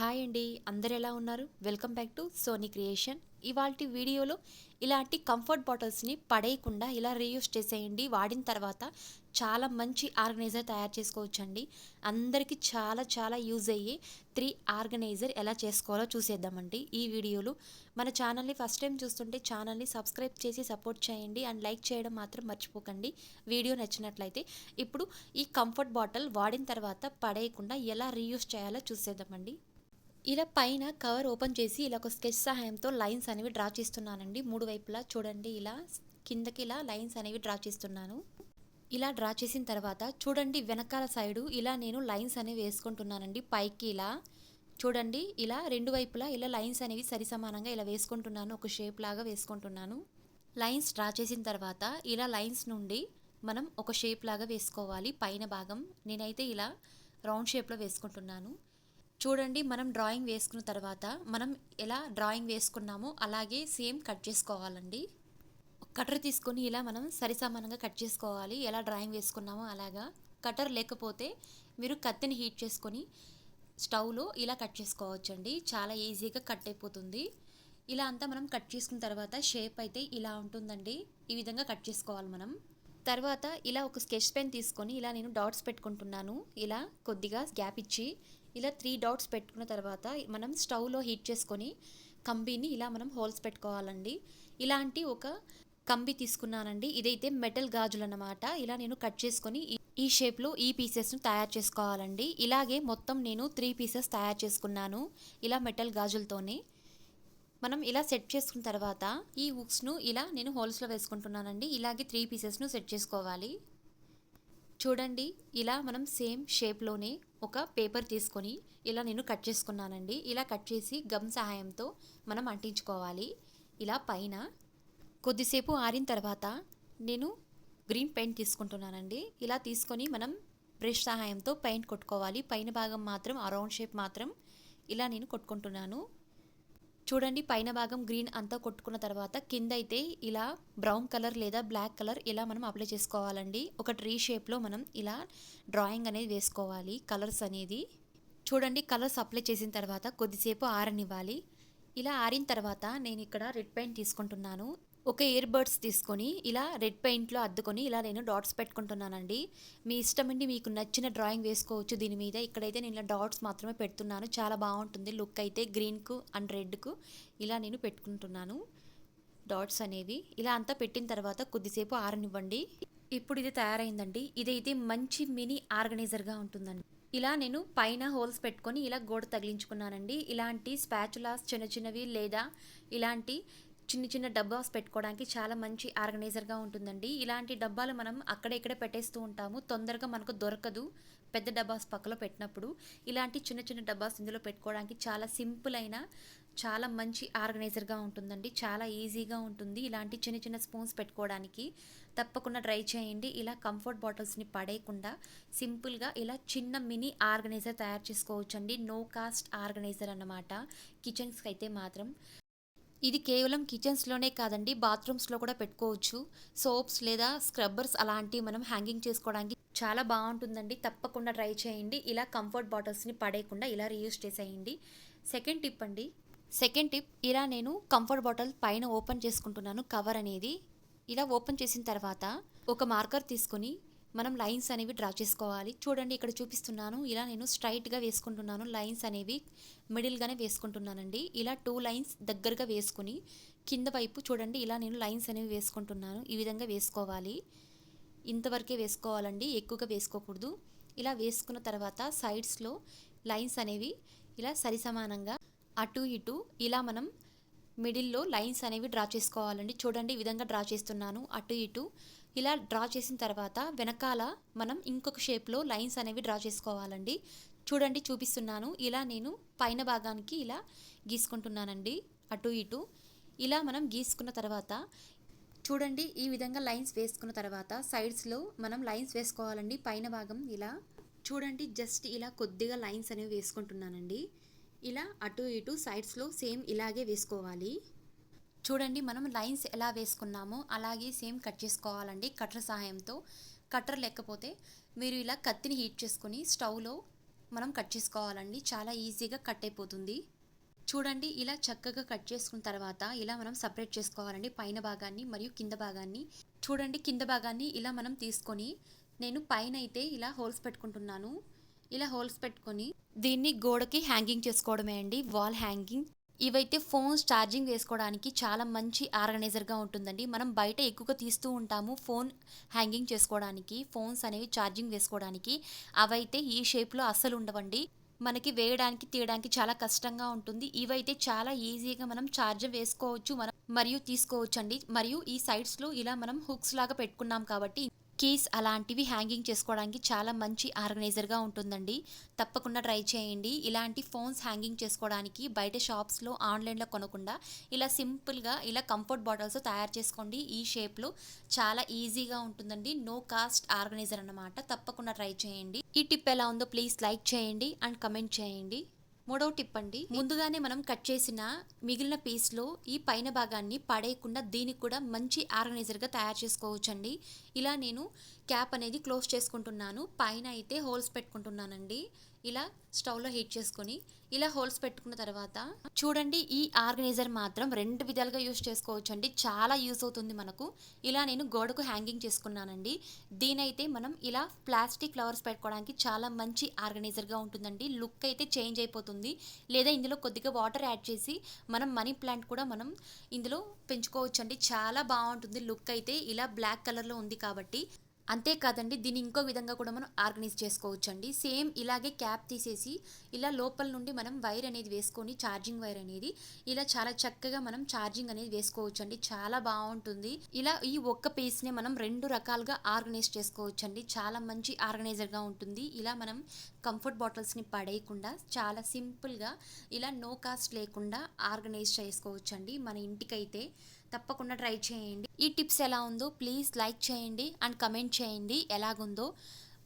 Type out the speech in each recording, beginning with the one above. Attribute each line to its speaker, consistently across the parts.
Speaker 1: Hi అండి అందరు ఎలా ఉన్నారు? Welcome back to Sony creation. ఇవాళ వీడియోలో ఇలాంటి కంఫర్ట్ బాటిల్స్ని పడేయకుండా ఇలా రీయూస్ చేసేయండి. వాడిన తర్వాత చాలా మంచి ఆర్గనైజర్ తయారు చేసుకోవచ్చండి. అందరికీ చాలా చాలా యూజ్ అయ్యే త్రీ ఆర్గనైజర్ ఎలా చేసుకోవాలో చూసేద్దామండి. ఈ వీడియోలో మన ఛానల్ని ఫస్ట్ టైం చూస్తుంటే ఛానల్ని సబ్స్క్రైబ్ చేసి సపోర్ట్ చేయండి. అండ్ లైక్ చేయడం మాత్రం మర్చిపోకండి. వీడియో నచ్చినట్లయితే ఇప్పుడు ఈ కంఫర్ట్ బాటిల్ వాడిన తర్వాత పడేయకుండా ఎలా రీయూస్ చేయాలో చూసేద్దామండి. ఇలా పైన కవర్ ఓపెన్ చేసి ఇలా ఒక స్కెచ్ సహాయంతో లైన్స్ అనేవి డ్రా చేస్తున్నానండి. మూడు వైపులా చూడండి ఇలా కిందకి ఇలా లైన్స్ అనేవి డ్రా చేస్తున్నాను. ఇలా డ్రా చేసిన తర్వాత చూడండి వెనకాల సైడు ఇలా నేను లైన్స్ అనేవి వేసుకుంటున్నానండి. పైకి ఇలా చూడండి ఇలా రెండు వైపులా ఇలా లైన్స్ అనేవి సరి సమానంగా ఇలా వేసుకుంటున్నాను. ఒక షేప్ లాగా వేసుకుంటున్నాను. లైన్స్ డ్రా చేసిన తర్వాత ఇలా లైన్స్ నుండి మనం ఒక షేప్ లాగా వేసుకోవాలి. పైన భాగం నేనైతే ఇలా రౌండ్ షేప్లో వేసుకుంటున్నాను. చూడండి మనం డ్రాయింగ్ వేసుకున్న తర్వాత మనం ఎలా డ్రాయింగ్ వేసుకున్నామో అలాగే సేమ్ కట్ చేసుకోవాలండి. కటర్ తీసుకొని ఇలా మనం సరిసమానంగా కట్ చేసుకోవాలి. ఎలా డ్రాయింగ్ వేసుకున్నామో అలాగా. కటర్ లేకపోతే మీరు కత్తిని హీట్ చేసుకొని స్టవ్లో ఇలా కట్ చేసుకోవచ్చండి. చాలా ఈజీగా కట్ అయిపోతుంది. ఇలా అంతా మనం కట్ చేసుకున్న తర్వాత షేప్ అయితే ఇలా ఉంటుందండి. ఈ విధంగా కట్ చేసుకోవాలి మనం. తర్వాత ఇలా ఒక స్కెచ్ పెన్ తీసుకొని ఇలా నేను డాట్స్ పెట్టుకుంటున్నాను. ఇలా కొద్దిగా గ్యాప్ ఇచ్చి ఇలా త్రీ డాట్స్ పెట్టుకున్న తర్వాత మనం స్టవ్లో హీట్ చేసుకొని కంబీని ఇలా మనం హోల్స్ పెట్టుకోవాలండి. ఇలాంటి ఒక కంబి తీసుకున్నానండి. ఇదైతే మెటల్ గాజులు అన్నమాట ఇలా నేను కట్ చేసుకొని ఈ షేప్లో ఈ పీసెస్ను తయారు చేసుకోవాలండి. ఇలాగే మొత్తం నేను త్రీ పీసెస్ తయారు చేసుకున్నాను ఇలా మెటల్ గాజులతోనే. మనం ఇలా సెట్ చేసుకున్న తర్వాత ఈ హుక్స్ను ఇలా నేను హోల్స్లో వేసుకుంటున్నానండి. ఇలాగే త్రీ పీసెస్ను సెట్ చేసుకోవాలి. చూడండి ఇలా మనం సేమ్ షేప్లోనే ఒక పేపర్ తీసుకొని ఇలా నేను కట్ చేసుకున్నానండి. ఇలా కట్ చేసి గమ్ సహాయంతో మనం అంటించుకోవాలి. ఇలా పైన కొద్దిసేపు ఆరిన తర్వాత నేను గ్రీన్ పెయింట్ తీసుకుంటున్నానండి. ఇలా తీసుకొని మనం బ్రష్ సహాయంతో పెయింట్ కొట్టుకోవాలి. పైన భాగం మాత్రం అరౌండ్ షేప్ మాత్రం ఇలా నేను కొట్టుకుంటున్నాను. చూడండి పైన భాగం గ్రీన్ అంతా కొట్టుకున్న తర్వాత కింద అయితే ఇలా బ్రౌన్ కలర్ లేదా బ్లాక్ కలర్ ఇలా మనం అప్లై చేసుకోవాలండి. ఒక ట్రీ షేప్లో మనం ఇలా డ్రాయింగ్ అనేది వేసుకోవాలి కలర్స్ అనేది. చూడండి కలర్స్ అప్లై చేసిన తర్వాత కొద్దిసేపు ఆరనివ్వాలి. ఇలా ఆరిన తర్వాత నేను ఇక్కడ రెడ్ పెయింట్ తీసుకుంటున్నాను. ఒక ఇయర్ బడ్స్ తీసుకొని ఇలా రెడ్ పెయింట్లో అద్దుకొని ఇలా నేను డాట్స్ పెట్టుకుంటున్నానండి. మీ ఇష్టమండి మీకు నచ్చిన డ్రాయింగ్ వేసుకోవచ్చు దీని మీద. ఇక్కడైతే నేను ఇలా డాట్స్ మాత్రమే పెడుతున్నాను. చాలా బాగుంటుంది లుక్ అయితే గ్రీన్కు అండ్ రెడ్కు ఇలా నేను పెట్టుకుంటున్నాను డాట్స్ అనేవి. ఇలా అంతా పెట్టిన తర్వాత కొద్దిసేపు ఆరనివ్వండి. ఇప్పుడు ఇది తయారైందండి. ఇదైతే మంచి మినీ ఆర్గనైజర్గా ఉంటుందండి. ఇలా నేను పైన హోల్స్ పెట్టుకొని ఇలా గోడ తగిలించుకున్నానండి. ఇలాంటి స్పాచులాస్ చిన్న చిన్నవి లేదా ఇలాంటి చిన్న చిన్న డబ్బాస్ పెట్టుకోవడానికి చాలా మంచి ఆర్గనైజర్గా ఉంటుందండి. ఇలాంటి డబ్బాలు మనం అక్కడ ఇక్కడ పెట్టేస్తూ ఉంటాము. తొందరగా మనకు దొరకదు పెద్ద డబ్బాస్ పక్కలో పెట్టినప్పుడు. ఇలాంటి చిన్న చిన్న డబ్బాస్ ఇందులో పెట్టుకోవడానికి చాలా సింపుల్ అయిన చాలా మంచి ఆర్గనైజర్గా ఉంటుందండి. చాలా ఈజీగా ఉంటుంది ఇలాంటి చిన్న చిన్న స్పూన్స్ పెట్టుకోవడానికి. తప్పకుండా ట్రై చేయండి. ఇలా కంఫర్ట్ బాటిల్స్ని పడేయకుండా సింపుల్గా ఇలా చిన్న మినీ ఆర్గనైజర్ తయారు చేసుకోవచ్చండి. నో కాస్ట్ ఆర్గనైజర్ అన్నమాట. కిచెన్స్కి అయితే మాత్రం. ఇది కేవలం కిచెన్స్లోనే కాదండి బాత్రూమ్స్లో కూడా పెట్టుకోవచ్చు. సోప్స్ లేదా స్క్రబ్బర్స్ అలాంటివి మనం హ్యాంగింగ్ చేసుకోవడానికి చాలా బాగుంటుందండి. తప్పకుండా ట్రై చేయండి. ఇలా కంఫర్ట్ బాటిల్స్ని పడేయకుండా ఇలా రీయూస్ చేసేయండి. సెకండ్ టిప్ అండి. సెకండ్ టిప్ ఇలా నేను కంఫర్ట్ బాటిల్ పైన ఓపెన్ చేసుకుంటున్నాను కవర్ అనేది. ఇలా ఓపెన్ చేసిన తర్వాత ఒక మార్కర్ తీసుకొని మనం లైన్స్ అనేవి డ్రా చేసుకోవాలి. చూడండి ఇక్కడ చూపిస్తున్నాను. ఇలా నేను స్ట్రైట్గా వేసుకుంటున్నాను. లైన్స్ అనేవి మిడిల్గానే వేసుకుంటున్నానండి. ఇలా టూ లైన్స్ దగ్గరగా వేసుకుని కింద వైపు చూడండి. ఇలా నేను లైన్స్ అనేవి వేసుకుంటున్నాను. ఈ విధంగా వేసుకోవాలి. ఇంతవరకే వేసుకోవాలండి. ఎక్కువగా వేసుకోకూడదు. ఇలా వేసుకున్న తర్వాత సైడ్స్లో లైన్స్ అనేవి ఇలా సరిసమానంగా అటు ఇటు ఇలా మనం మిడిల్లో లైన్స్ అనేవి డ్రా చేసుకోవాలండి. చూడండి ఈ విధంగా డ్రా చేస్తున్నాను. అటు ఇటు ఇలా డ్రా చేసిన తర్వాత వెనకాల మనం ఇంకొక షేప్లో లైన్స్ అనేవి డ్రా చేసుకోవాలండి. చూడండి చూపిస్తున్నాను. ఇలా నేను పైన భాగానికి ఇలా గీసుకుంటున్నానండి. అటు ఇటు. ఇలా మనం గీసుకున్న తర్వాత చూడండి ఈ విధంగా లైన్స్ వేసుకున్న తర్వాత సైడ్స్లో మనం లైన్స్ వేసుకోవాలండి. పైన భాగం ఇలా చూడండి జస్ట్ ఇలా కొద్దిగా లైన్స్ అనేవి వేసుకుంటున్నానండి. ఇలా అటు ఇటు సైడ్స్లో సేమ్ ఇలాగే వేసుకోవాలి. చూడండి మనం లైన్స్ ఎలా వేసుకున్నామో అలాగే సేమ్ కట్ చేసుకోవాలండి కట్టర్ సహాయంతో. కట్టర్ లేకపోతే మీరు ఇలా కత్తిని హీట్ చేసుకుని స్టవ్లో మనం కట్ చేసుకోవాలండి. చాలా ఈజీగా కట్ అయిపోతుంది. చూడండి ఇలా చక్కగా కట్ చేసుకున్న తర్వాత ఇలా మనం సపరేట్ చేసుకోవాలండి. పైన భాగాన్ని మరియు కింద భాగాన్ని. చూడండి కింద భాగాన్ని ఇలా మనం తీసుకొని నేను పైన అయితే ఇలా హోల్స్ పెట్టుకుంటున్నాను. ఇలా హోల్స్ పెట్టుకొని దీన్ని గోడకి హ్యాంగింగ్ చేసుకోవడమే అండి. వాల్ హ్యాంగింగ్ ఇవైతే ఫోన్స్ ఛార్జింగ్ వేసుకోవడానికి చాలా మంచి ఆర్గనైజర్గా ఉంటుందండి. మనం బయట ఎక్కువగా తీస్తూ ఉంటాము ఫోన్ హ్యాంగింగ్ చేసుకోవడానికి ఫోన్స్ అనేవి ఛార్జింగ్ వేసుకోవడానికి. అవైతే ఈ షేప్లో అస్సలు ఉండవండి. మనకి వేయడానికి తీయడానికి చాలా కష్టంగా ఉంటుంది. ఇవైతే చాలా ఈజీగా మనం ఛార్జర్ వేసుకోవచ్చు మనం మరియు తీసుకోవచ్చు అండి మరియు ఈ సైడ్స్లో ఇలా మనం హుక్స్ లాగా పెట్టుకున్నాం కాబట్టి కీస్ అలాంటివి హ్యాంగింగ్ చేసుకోవడానికి చాలా మంచి ఆర్గనైజర్గా ఉంటుందండి. తప్పకుండా ట్రై చేయండి. ఇలాంటి ఫోన్స్ హ్యాంగింగ్ చేసుకోవడానికి బయట షాప్స్లో ఆన్లైన్లో కొనకుండా ఇలా సింపుల్గా ఇలా కంఫర్ట్ బాటిల్స్ తయారు చేసుకోండి. ఈ షేప్లో చాలా ఈజీగా ఉంటుందండి. నో కాస్ట్ ఆర్గనైజర్ అన్నమాట. తప్పకుండా ట్రై చేయండి. ఈ టిప్ ఎలా ఉందో ప్లీజ్ లైక్ చేయండి అండ్ కమెంట్ చేయండి. మూడవ టిప్ అండి ముందుగానే మనం కట్ చేసిన మిగిలిన పీస్లో ఈ పైన భాగాన్ని పడేయకుండా దీనికి కూడా మంచి ఆర్గనైజర్గా తయారు చేసుకోవచ్చండి. ఇలా నేను క్యాప్ అనేది క్లోజ్ చేసుకుంటున్నాను. పైన అయితే హోల్స్ పెట్టుకుంటున్నానండి. ఇలా స్టవ్లో హీట్ చేసుకొని ఇలా హోల్స్ పెట్టుకున్న తర్వాత చూడండి ఈ ఆర్గనైజర్ మాత్రం రెండు విధాలుగా యూస్ చేసుకోవచ్చు అండి చాలా యూస్ అవుతుంది మనకు. ఇలా నేను గోడకు హ్యాంగింగ్ చేసుకున్నానండి. దీనైతే మనం ఇలా ప్లాస్టిక్ ఫ్లవర్స్ పెట్టుకోవడానికి చాలా మంచి ఆర్గనైజర్గా ఉంటుందండి. లుక్ అయితే చేంజ్ అయిపోతుంది. లేదా ఇందులో కొద్దిగా వాటర్ యాడ్ చేసి మనం మనీ ప్లాంట్ కూడా మనం ఇందులో పెంచుకోవచ్చు అండి చాలా బాగుంటుంది. లుక్ అయితే ఇలా బ్లాక్ కలర్లో ఉంది కాబట్టి అంతేకాదండి దీన్ని ఇంకో విధంగా కూడా మనం ఆర్గనైజ్ చేసుకోవచ్చండి. సేమ్ ఇలాగే క్యాప్ తీసేసి ఇలా లోపల నుండి మనం వైర్ అనేది వేసుకొని ఛార్జింగ్ వైర్ అనేది ఇలా చాలా చక్కగా మనం ఛార్జింగ్ అనేది వేసుకోవచ్చు అండి చాలా బాగుంటుంది. ఇలా ఈ ఒక్క పీస్ని మనం రెండు రకాలుగా ఆర్గనైజ్ చేసుకోవచ్చు అండి చాలా మంచి ఆర్గనైజర్గా ఉంటుంది. ఇలా మనం కంఫర్ట్ బాటిల్స్ని పడేయకుండా చాలా సింపుల్గా ఇలా నో కాస్ట్ లేకుండా ఆర్గనైజ్ చేసుకోవచ్చండి. మన ఇంటికైతే తప్పకుండా ట్రై చేయండి. ఈ టిప్స్ ఎలా ఉందో ప్లీజ్ లైక్ చేయండి అండ్ కమెంట్ చేయండి ఎలాగుందో.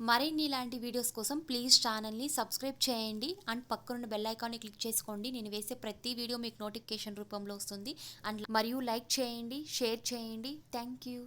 Speaker 1: మరిన్ని ఇలాంటి వీడియోస్ కోసం ప్లీజ్ ఛానల్ని సబ్స్క్రైబ్ చేయండి అండ్ పక్కనున్న బెల్ ఐకాన్ని క్లిక్ చేసుకోండి. నేను వేసే ప్రతి వీడియో మీకు నోటిఫికేషన్ రూపంలో వస్తుంది. అండ్ మరియు లైక్ చేయండి షేర్ చేయండి. Thank you.